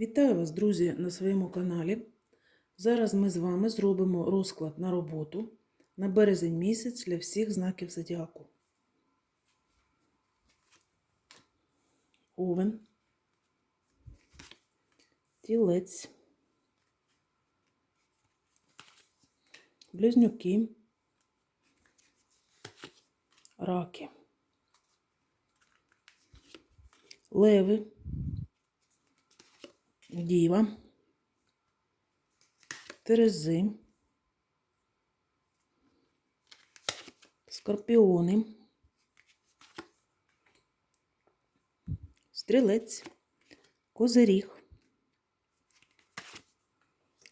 Вітаю вас, друзі, на своєму каналі. Зараз ми з вами зробимо розклад на роботу на березень місяць для всіх знаків зодіаку. Овен, тілець, близнюки, раки, леви. Діва, Терези, Скорпіони, Стрілець, Козиріг,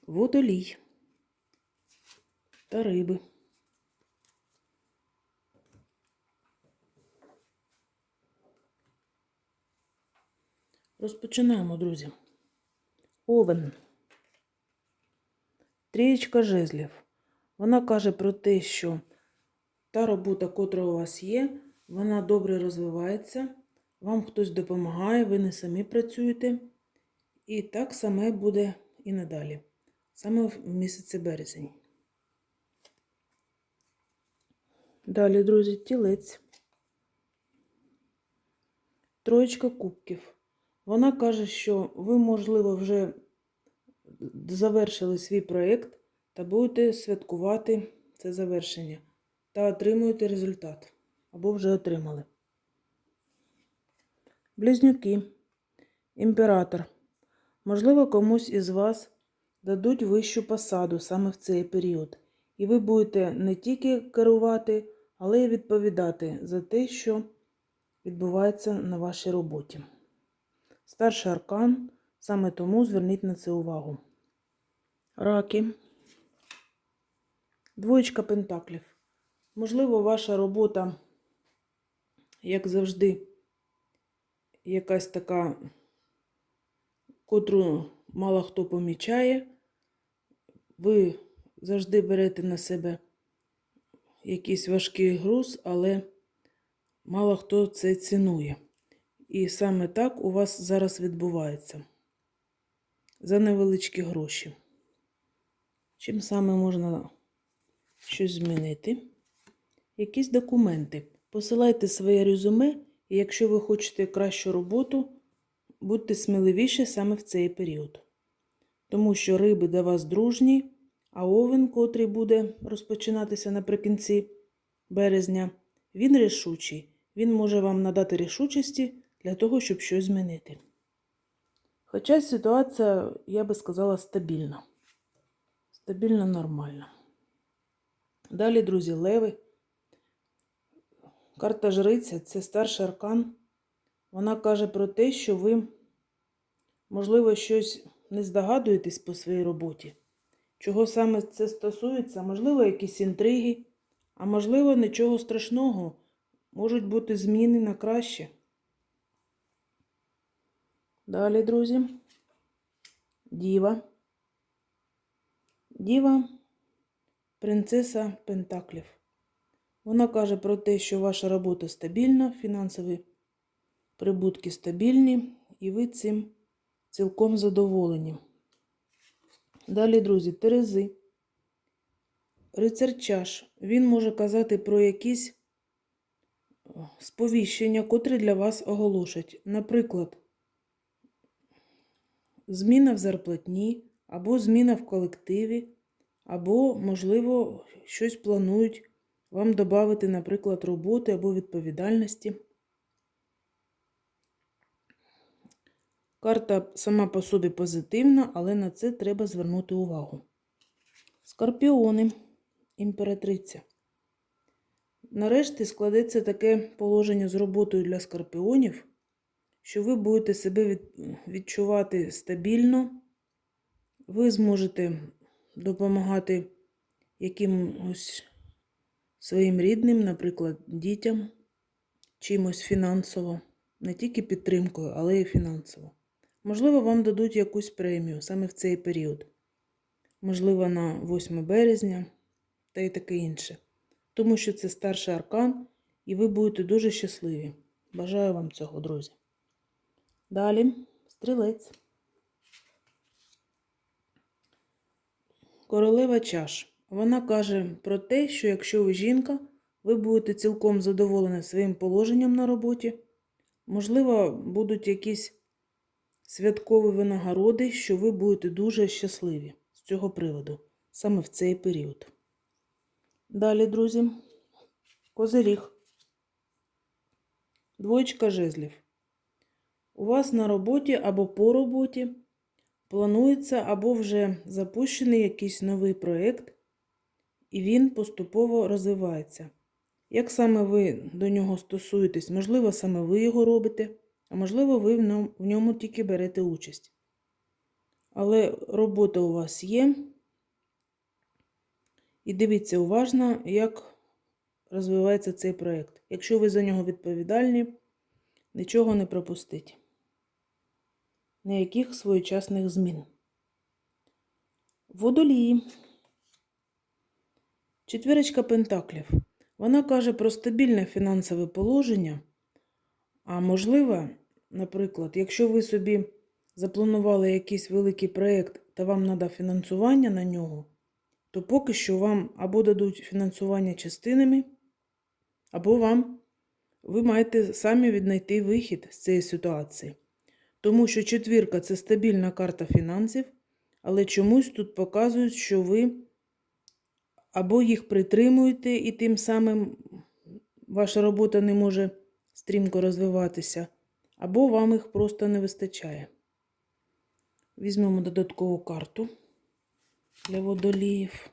Водолій. Та риби. Розпочинаємо, друзі. Овен. Трієчка жезлів. Вона каже про те, що та робота, котра у вас є, вона добре розвивається, вам хтось допомагає, ви не самі працюєте. І так саме буде і надалі. Саме в місяці березень. Далі, друзі, тілець. Троєчка кубків. Вона каже, що ви, можливо, вже завершили свій проєкт та будете святкувати це завершення та отримуєте результат або вже отримали. Близнюки, імператор. Можливо, комусь із вас дадуть вищу посаду саме в цей період. І ви будете не тільки керувати, але й відповідати за те, що відбувається на вашій роботі. Старший аркан, саме тому зверніть на це увагу. Раки. Двоєчка пентаклів. Можливо, ваша робота, як завжди, якась така, котру мало хто помічає. Ви завжди берете на себе якийсь важкий груз, але мало хто це цінує. І саме так у вас зараз відбувається. За невеличкі гроші. Чим саме можна щось змінити? Якісь документи. Посилайте своє резюме, і якщо ви хочете кращу роботу, будьте сміливіші саме в цей період. Тому що риби до вас дружні, а овен, котрий буде розпочинатися наприкінці березня, він рішучий. Він може вам надати рішучості для того, щоб щось змінити. Хоча ситуація, я би сказала, стабільна. Стабільно нормальна. Далі, друзі, леви. Карта жриця це старший аркан. Вона каже про те, що ви, можливо, щось не здогадуєтесь по своїй роботі. Чого саме це стосується, можливо, якісь інтриги, а можливо, нічого страшного. Можуть бути зміни на краще. Далі, друзі. Діва. Діва принцеса Пентаклів. Вона каже про те, що ваша робота стабільна, фінансові прибутки стабільні, і ви цим цілком задоволені. Далі, друзі, Терези. Рицар чаш. Він може казати про якісь сповіщення, котрі для вас оголошать. Наприклад, зміна в зарплатні, або зміна в колективі, або, можливо, щось планують вам додати, наприклад, роботи або відповідальності. Карта сама по собі позитивна, але на це треба звернути увагу. Скорпіони, імператриця. Нарешті складеться таке положення з роботою для скорпіонів, що ви будете себе відчувати стабільно, ви зможете допомагати якимось своїм рідним, наприклад, дітям, чимось фінансово, не тільки підтримкою, але й фінансово. Можливо, вам дадуть якусь премію саме в цей період. Можливо, на 8 березня та й таке інше. Тому що це старший аркан, і ви будете дуже щасливі. Бажаю вам цього, друзі. Далі стрілець. Королева чаш. Вона каже про те, що якщо ви жінка, ви будете цілком задоволені своїм положенням на роботі. Можливо, будуть якісь святкові винагороди, що ви будете дуже щасливі з цього приводу, саме в цей період. Далі, друзі, козиріг. Двоєчка жезлів. У вас на роботі або по роботі планується або вже запущений якийсь новий проєкт, і він поступово розвивається. Як саме ви до нього стосуєтесь, можливо, саме ви його робите, а можливо, ви в ньому, тільки берете участь. Але робота у вас є. І дивіться уважно, як розвивається цей проєкт. Якщо ви за нього відповідальні, нічого не пропустіть. Ніяких своєчасних змін. Водолії. Четвірочка пентаклів. Вона каже про стабільне фінансове положення. А можливо, наприклад, якщо ви собі запланували якийсь великий проєкт та вам треба фінансування на нього, то поки що вам або дадуть фінансування частинами, або вам ви маєте самі віднайти вихід з цієї ситуації. Тому що четвірка це стабільна карта фінансів, але чомусь тут показують, що ви або їх притримуєте, і тим самим ваша робота не може стрімко розвиватися, або вам їх просто не вистачає. Візьмемо додаткову карту для водоліїв.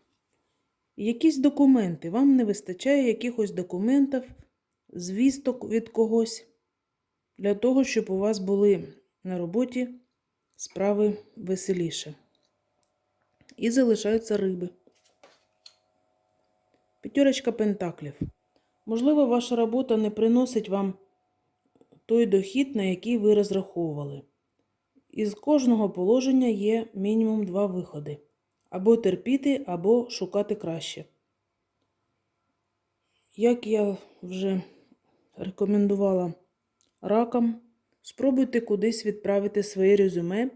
Якісь документи. Вам не вистачає якихось документів, звісток від когось, для того, щоб у вас були на роботі справи веселіше. І залишаються риби. П'ятерочка пентаклів. Можливо, ваша робота не приносить вам той дохід, на який ви розраховували. Із кожного положення є мінімум два виходи. Або терпіти, або шукати краще. Як я вже рекомендувала ракам, спробуйте кудись відправити своє резюме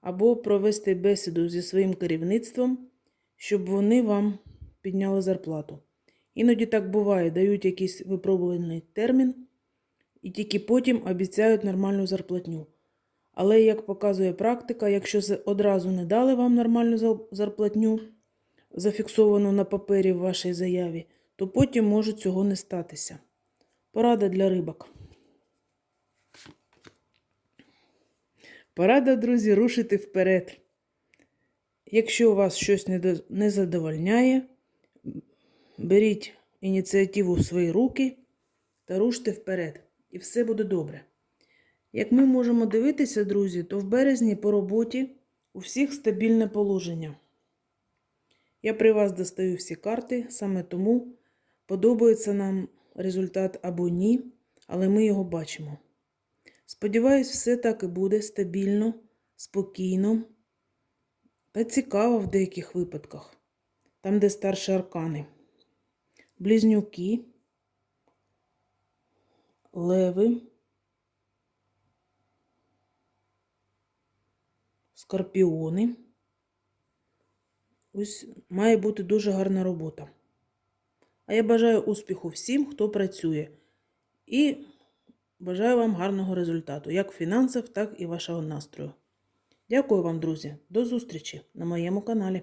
або провести бесіду зі своїм керівництвом, щоб вони вам підняли зарплату. Іноді так буває, дають якийсь випробувальний термін і тільки потім обіцяють нормальну зарплатню. Але, як показує практика, якщо одразу не дали вам нормальну зарплатню, зафіксовану на папері в вашій заяві, то потім може цього не статися. Порада для рибок. Порада, друзі, рушити вперед. Якщо у вас щось не задовольняє, беріть ініціативу в свої руки та руште вперед. І все буде добре. Як ми можемо дивитися, друзі, то в березні по роботі у всіх стабільне положення. Я при вас достаю всі карти, саме тому подобається нам результат або ні, але ми його бачимо. Сподіваюсь, все так і буде стабільно, спокійно та цікаво в деяких випадках, там, де старші аркани, близнюки, леви. скорпіони. Ось має бути дуже гарна робота. А я бажаю успіху всім, хто працює. І бажаю вам гарного результату, як фінансів, так і вашого настрою. Дякую вам, друзі. До зустрічі на моєму каналі.